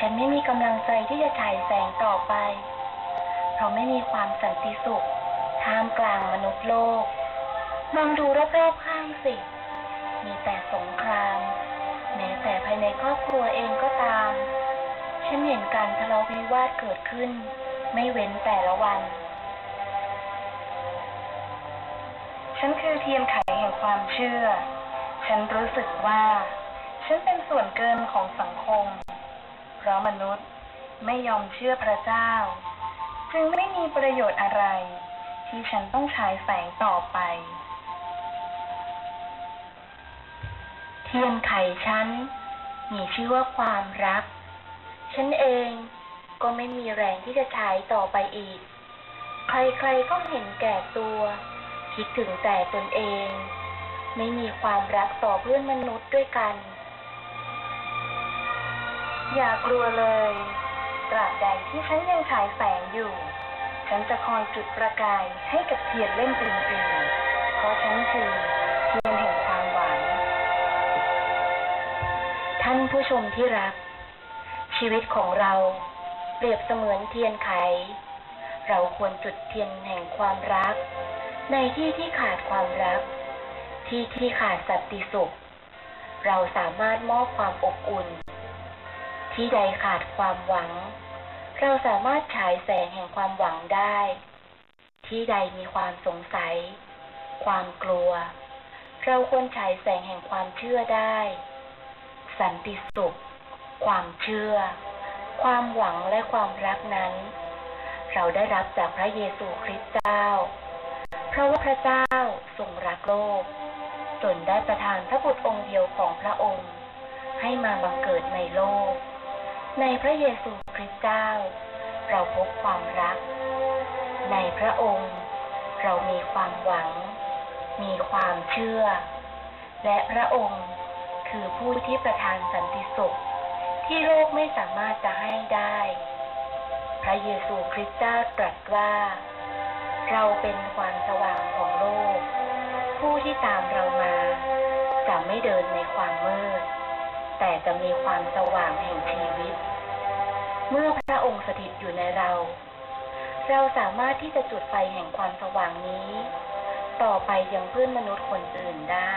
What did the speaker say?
ฉันไม่มีกำลังใจที่จะฉายแสงต่อไป เพราะไม่มีความสันติสุขท่ามกลางมนุษย์โลก มองดูรอบๆข้างสิ มีแต่สงคราม แม้แต่ภายในครอบครัวเองก็ตาม ฉันเห็นการทะเลาะวิวาทเกิดขึ้น ไม่เว้นแต่ละวัน ฉันคือเทียมไขแห่งความเชื่อ ฉันรู้สึกว่า ฉันเป็นส่วนเกินของสังคม ราะมนุษย์ไม่ยอมเชื่อพระเจ้า จึงไม่มีประโยชน์อะไร ที่ฉันต้องฉายแสงต่อไป เทียนไขฉันมีชื่อว่าความรัก ฉันเองก็ไม่มีแรงที่จะฉายต่อไปอีก ใครๆก็เห็นแก่ตัว คิดถึงแต่ตนเอง ไม่มีความรักต่อเพื่อนมนุษย์ด้วยกัน อย่ากลัวเลย ตราบใดที่ฉันยังฉายแสงอยู่ ฉันจะคอยจุดประกายให้กับเทียนเล่มอื่นๆ เพราะฉันคือเทียนแห่งความหวัง ท่านผู้ชมที่รัก ชีวิตของเราเปรียบเสมือนเทียนไข เราควรจุดเทียนแห่งความรัก ในที่ที่ขาดความรัก ที่ที่ขาดสันติสุข เราสามารถมอบความอบอุ่น ที่ใดขาดความหวัง เราสามารถฉายแสงแห่งความหวังได้ ที่ใดมีความสงสัย ความกลัว เราควรฉายแสงแห่งความเชื่อได้ สันติสุข ความเชื่อ ความหวังและความรักนั้น เราได้รับจากพระเยซูคริสต์เจ้า เพราะว่าพระเจ้าทรงรักโลก จนได้ประทานพระบุตรองค์เดียวของพระองค์ให้มาบังเกิดในโลก ในพระเยซูคริสต์เจ้า เราพบความรัก ในพระองค์ เรามีความหวัง มีความเชื่อ และพระองค์คือผู้ที่ประทานสันติสุข ที่โลกไม่สามารถจะให้ได้ พระเยซูคริสต์เจ้าตรัสว่า เราเป็นความสว่างของโลก ผู้ที่ตามเรามา จะไม่เดินในความมืด แต่จะมีความสว่างแห่งชี เราสามารถที่จะจุดไฟแห่งความสว่างนี้ ต่อไปยังเพื่อนมนุษย์คนอื่นได้